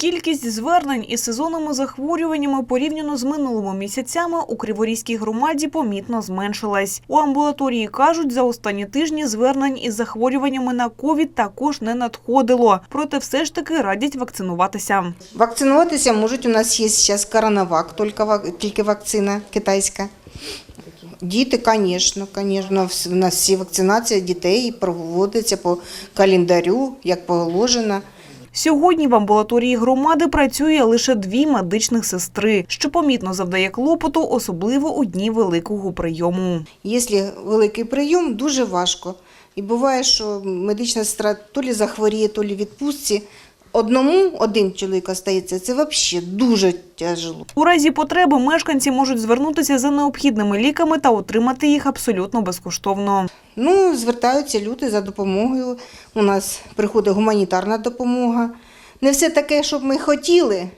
Кількість звернень із сезонними захворюваннями порівняно з минулими місяцями у Криворізькій громаді помітно зменшилась. У амбулаторії кажуть, за останні тижні звернень із захворюваннями на ковід також не надходило. Проте все ж таки радять вакцинуватися. Вакцинуватися можуть. У нас є зараз коронавак, тільки, вак- тільки вакцина китайська. Діти, звісно, звісно, у нас всі вакцинації дітей проводиться по календарю, як положено. Сьогодні в амбулаторії громади працює лише дві медичних сестри, що помітно завдає клопоту, особливо у дні великого прийому. Якщо великий прийом, дуже важко. І буває, що медична сестра то лі захворіє, то лі відпустці. Одному один чоловік остається, це взагалі дуже тяжело. У разі потреби мешканці можуть звернутися за необхідними ліками та отримати їх абсолютно безкоштовно. Ну, звертаються люди за допомогою. У нас приходить гуманітарна допомога. Не все таке, щоб ми хотіли,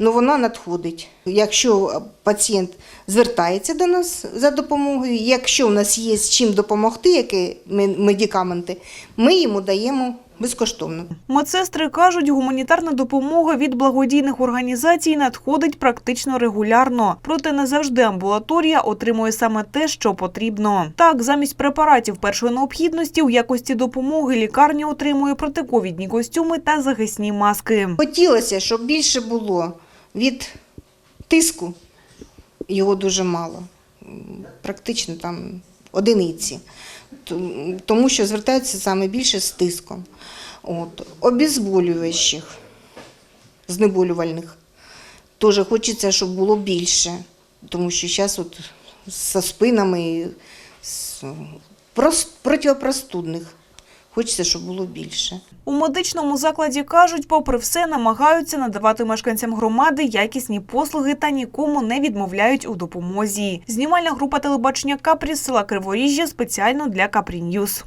але вона надходить. Якщо пацієнт звертається до нас за допомогою, якщо у нас є з чим допомогти, які медикаменти, ми йому даємо безкоштовно. Медсестри кажуть, гуманітарна допомога від благодійних організацій надходить практично регулярно. Проте не завжди амбулаторія отримує саме те, що потрібно. Так, замість препаратів першої необхідності у якості допомоги лікарня отримує протиковідні костюми та захисні маски. Хотілося, щоб більше було від тиску, його дуже мало, практично там одиниці, тому що звертаються саме більше з тиском. От. Обезболюючих, знеболювальних, теж хочеться, щоб було більше, тому що зараз от со спинами з прос- противопростудних хочеться, щоб було більше. У медичному закладі кажуть, попри все, намагаються надавати мешканцям громади якісні послуги та нікому не відмовляють у допомозі. Знімальна група телебачення Капрі села Криворіжжя спеціально для Капрі Ньюс.